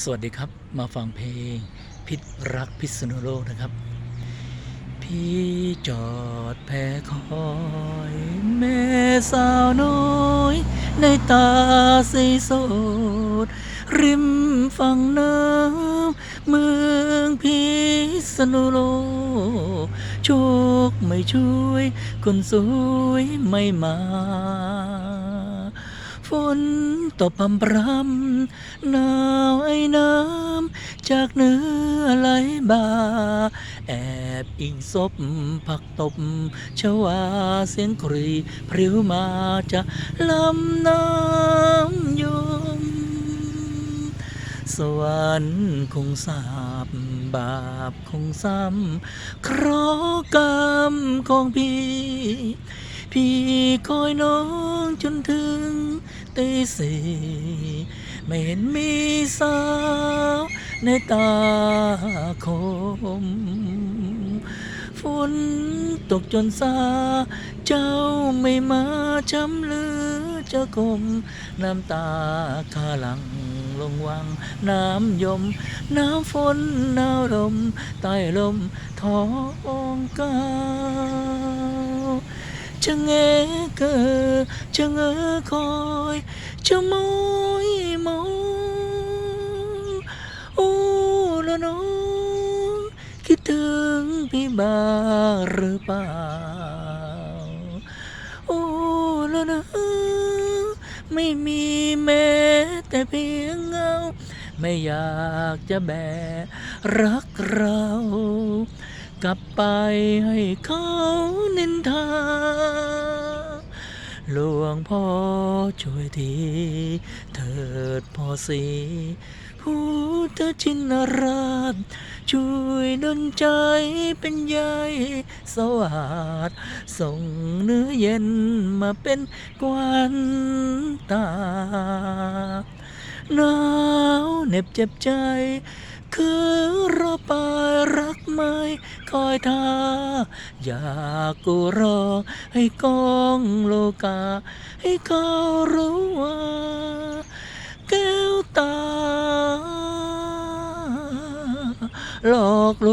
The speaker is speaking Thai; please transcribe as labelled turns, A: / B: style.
A: สวัสดีครับมาฟังเพลง พิษรักพิษณุโลกนะครับ พี่จอดแพคอย แม่สาวน้อย ในตาสีสด ริมฝั่งน้ำเมืองพิษณุโลกโชคไม่ช่วย คนสวยไม่มา ฝนตกพำพรำ นาวไอ้น้ำจากเนื้อไหลบ่า แอบอิงศพผักตบชวาเสียงกรีพริ้วมาจะลำน้ำยม สวรรค์คงสาบบาปคงซ้ำเคราะห์กรรมของพี่พี่คอยน้องจนถึงตีสี่ ไม่เห็นมีสาวในตาคมฝนตกจนซา เจ้าไม่มาช้ำหรือจะคมน้ำตาคาหลังลงวัง น้ำยม น้ำฝนหนาวลมใต้ลมท้องกาจะเงเกอจะเงอคอย จะมอยม พี่บ้างหรือเปล่า โอ้ละนะไม่มีแม้แต่เพียงเงา ไม่อยากจะแบกรักเรา กลับไปให้เขานินทา หลวงพ่อช่วยทีเถิดพ่อสีพุทธชินราช ช่วยดลใจเป็นใยสวัสดส่งเนื้อเย็นมาเป็นกวนตาหนาวเหน็บเจ็บใจ คือรอปลายรักไม่ คอยท่าอยากกูรอ ให้กองโลกา ให้เขารู้ว่าแก้วตา หลอกล